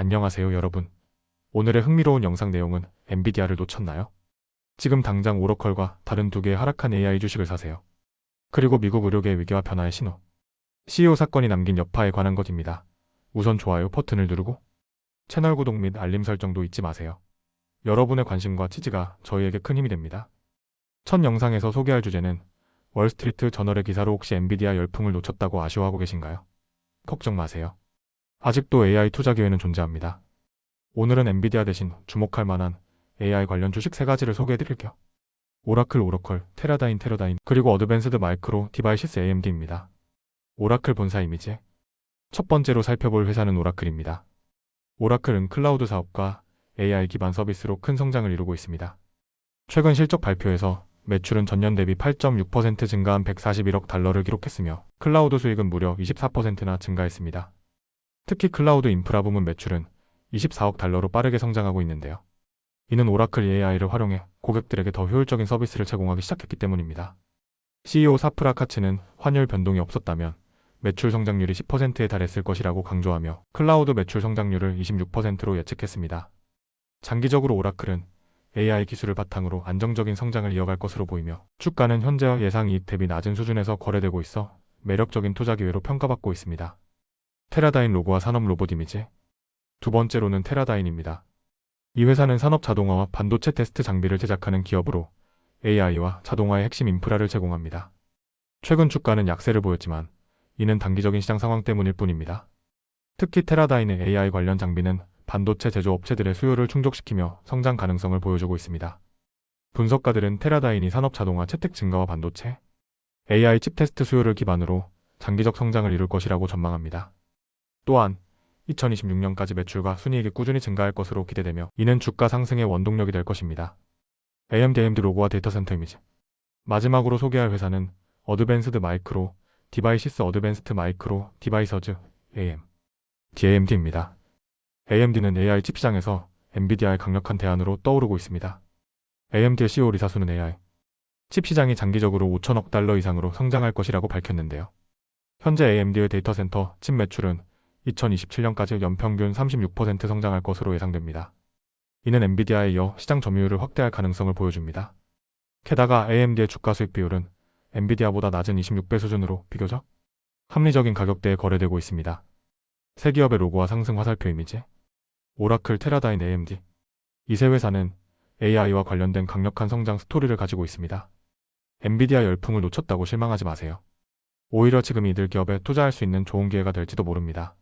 안녕하세요 여러분. 오늘의 흥미로운 영상 내용은 엔비디아를 놓쳤나요? 지금 당장 오로컬과 다른 두 개의 하락한 AI 주식을 사세요. 그리고 미국 의료계의 위기와 변화의 신호. CEO 사건이 남긴 여파에 관한 것입니다. 우선 좋아요 버튼을 누르고 채널 구독 및 알림 설정도 잊지 마세요. 여러분의 관심과 지지가 저희에게 큰 힘이 됩니다. 첫 영상에서 소개할 주제는 월스트리트 저널의 기사로 혹시 엔비디아 열풍을 놓쳤다고 아쉬워하고 계신가요? 걱정 마세요. 아직도 AI 투자 기회는 존재합니다. 오늘은 엔비디아 대신 주목할 만한 AI 관련 주식 세 가지를 소개해 드릴게요. 오라클 오로컬, 테라다인 테러다인, 그리고 어드밴스드 마이크로 디바이시스 AMD입니다. 오라클 본사 이미지. 첫 번째로 살펴볼 회사는 오라클입니다. 오라클은 클라우드 사업과 AI 기반 서비스로 큰 성장을 이루고 있습니다. 최근 실적 발표에서 매출은 전년 대비 8.6% 증가한 141억 달러를 기록했으며 클라우드 수익은 무려 24%나 증가했습니다. 특히 클라우드 인프라 부문 매출은 24억 달러로 빠르게 성장하고 있는데요. 이는 오라클 AI를 활용해 고객들에게 더 효율적인 서비스를 제공하기 시작했기 때문입니다. CEO 사프라 카츠는 환율 변동이 없었다면 매출 성장률이 10%에 달했을 것이라고 강조하며 클라우드 매출 성장률을 26%로 예측했습니다. 장기적으로 오라클은 AI 기술을 바탕으로 안정적인 성장을 이어갈 것으로 보이며 주가는 현재 예상 이익 대비 낮은 수준에서 거래되고 있어 매력적인 투자 기회로 평가받고 있습니다. 테라다인 로고와 산업 로봇 이미지 두 번째로는 테라다인입니다. 이 회사는 산업 자동화와 반도체 테스트 장비를 제작하는 기업으로 AI와 자동화의 핵심 인프라를 제공합니다. 최근 주가는 약세를 보였지만 이는 단기적인 시장 상황 때문일 뿐입니다. 특히 테라다인의 AI 관련 장비는 반도체 제조업체들의 수요를 충족시키며 성장 가능성을 보여주고 있습니다. 분석가들은 테라다인이 산업 자동화 채택 증가와 반도체, AI 칩 테스트 수요를 기반으로 장기적 성장을 이룰 것이라고 전망합니다. 또한 2026년까지 매출과 순이익이 꾸준히 증가할 것으로 기대되며 이는 주가 상승의 원동력이 될 것입니다. AMD AMD 로고와 데이터 센터 이미지 마지막으로 소개할 회사는 어드밴스드 마이크로 디바이시스 어드밴스드 마이크로 디바이서즈 AM DAMD입니다. AMD는 AI 칩 시장에서 엔비디아의 강력한 대안으로 떠오르고 있습니다. AMD의 CEO 리사수는 AI 칩 시장이 장기적으로 5천억 달러 이상으로 성장할 것이라고 밝혔는데요. 현재 AMD의 데이터 센터 칩 매출은 2027년까지 연평균 36% 성장할 것으로 예상됩니다. 이는 엔비디아에 이어 시장 점유율을 확대할 가능성을 보여줍니다. 게다가 AMD의 주가 수익 비율은 엔비디아보다 낮은 26배 수준으로 비교적 합리적인 가격대에 거래되고 있습니다. 세 기업의 로고와 상승 화살표 이미지, 오라클, 테라다인, AMD 이 세 회사는 AI와 관련된 강력한 성장 스토리를 가지고 있습니다. 엔비디아 열풍을 놓쳤다고 실망하지 마세요. 오히려 지금 이들 기업에 투자할 수 있는 좋은 기회가 될지도 모릅니다.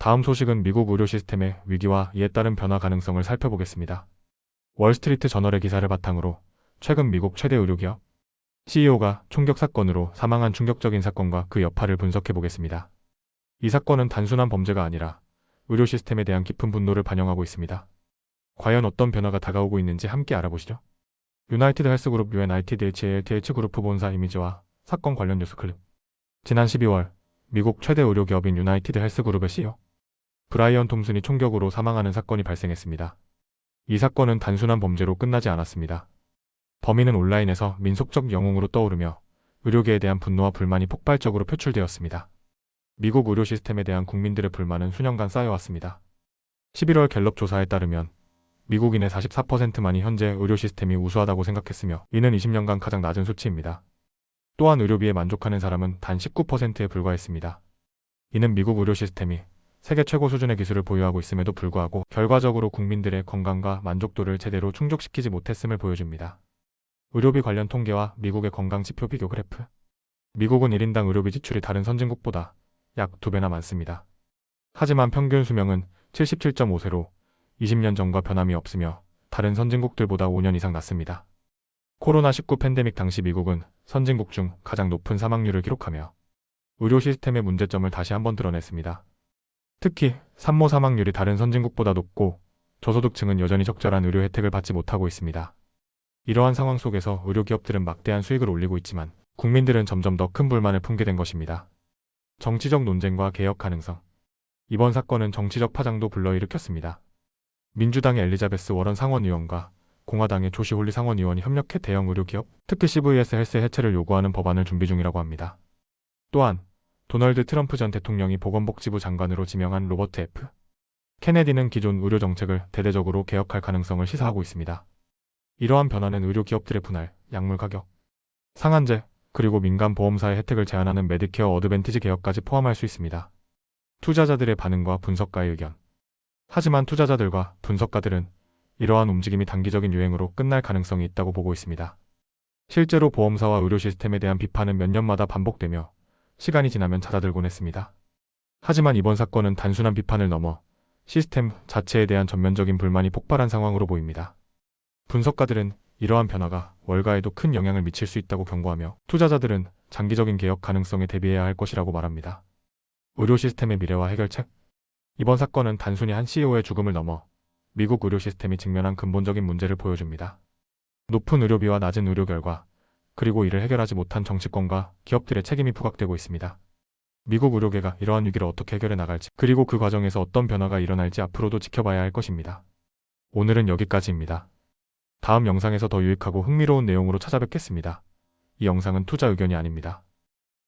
다음 소식은 미국 의료 시스템의 위기와 이에 따른 변화 가능성을 살펴보겠습니다. 월스트리트 저널의 기사를 바탕으로 최근 미국 최대 의료기업 CEO가 총격 사건으로 사망한 충격적인 사건과 그 여파를 분석해 보겠습니다. 이 사건은 단순한 범죄가 아니라 의료 시스템에 대한 깊은 분노를 반영하고 있습니다. 과연 어떤 변화가 다가오고 있는지 함께 알아보시죠. 유나이티드 헬스그룹 UNITDHALTH 그룹 본사 이미지와 사건 관련 뉴스 클립 지난 12월 미국 최대 의료 기업인 유나이티드 헬스그룹의 CEO 브라이언 톰슨이 총격으로 사망하는 사건이 발생했습니다. 이 사건은 단순한 범죄로 끝나지 않았습니다. 범인은 온라인에서 민속적 영웅으로 떠오르며 의료계에 대한 분노와 불만이 폭발적으로 표출되었습니다. 미국 의료 시스템에 대한 국민들의 불만은 수년간 쌓여왔습니다. 11월 갤럽 조사에 따르면 미국인의 44%만이 현재 의료 시스템이 우수하다고 생각했으며 이는 20년간 가장 낮은 수치입니다. 또한 의료비에 만족하는 사람은 단 19%에 불과했습니다. 이는 미국 의료 시스템이 세계 최고 수준의 기술을 보유하고 있음에도 불구하고 결과적으로 국민들의 건강과 만족도를 제대로 충족시키지 못했음을 보여줍니다. 의료비 관련 통계와 미국의 건강 지표 비교 그래프. 미국은 1인당 의료비 지출이 다른 선진국보다 약 2배나 많습니다. 하지만 평균 수명은 77.5세로 20년 전과 변함이 없으며 다른 선진국들보다 5년 이상 낮습니다. 코로나19 팬데믹 당시 미국은 선진국 중 가장 높은 사망률을 기록하며 의료 시스템의 문제점을 다시 한번 드러냈습니다. 특히 산모 사망률이 다른 선진국보다 높고 저소득층은 여전히 적절한 의료 혜택을 받지 못하고 있습니다. 이러한 상황 속에서 의료기업들은 막대한 수익을 올리고 있지만 국민들은 점점 더 큰 불만을 품게 된 것입니다. 정치적 논쟁과 개혁 가능성. 이번 사건은 정치적 파장도 불러일으켰습니다. 민주당의 엘리자베스 워런 상원의원과 공화당의 조시 홀리 상원의원이 협력해 대형 의료기업, 특히 CVS 헬스 해체를 요구하는 법안을 준비 중이라고 합니다. 또한 도널드 트럼프 전 대통령이 보건복지부 장관으로 지명한 로버트 F. 케네디는 기존 의료 정책을 대대적으로 개혁할 가능성을 시사하고 있습니다. 이러한 변화는 의료 기업들의 분할, 약물 가격, 상한제, 그리고 민간 보험사의 혜택을 제한하는 메디케어 어드밴티지 개혁까지 포함할 수 있습니다. 투자자들의 반응과 분석가의 의견. 하지만 투자자들과 분석가들은 이러한 움직임이 단기적인 유행으로 끝날 가능성이 있다고 보고 있습니다. 실제로 보험사와 의료 시스템에 대한 비판은 몇 년마다 반복되며 시간이 지나면 잦아들곤 했습니다. 하지만 이번 사건은 단순한 비판을 넘어 시스템 자체에 대한 전면적인 불만이 폭발한 상황으로 보입니다. 분석가들은 이러한 변화가 월가에도 큰 영향을 미칠 수 있다고 경고하며 투자자들은 장기적인 개혁 가능성에 대비해야 할 것이라고 말합니다. 의료 시스템의 미래와 해결책? 이번 사건은 단순히 한 CEO의 죽음을 넘어 미국 의료 시스템이 직면한 근본적인 문제를 보여줍니다. 높은 의료비와 낮은 의료 결과, 그리고 이를 해결하지 못한 정치권과 기업들의 책임이 부각되고 있습니다. 미국 의료계가 이러한 위기를 어떻게 해결해 나갈지, 그리고 그 과정에서 어떤 변화가 일어날지 앞으로도 지켜봐야 할 것입니다. 오늘은 여기까지입니다. 다음 영상에서 더 유익하고 흥미로운 내용으로 찾아뵙겠습니다. 이 영상은 투자 의견이 아닙니다.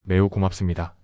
매우 고맙습니다.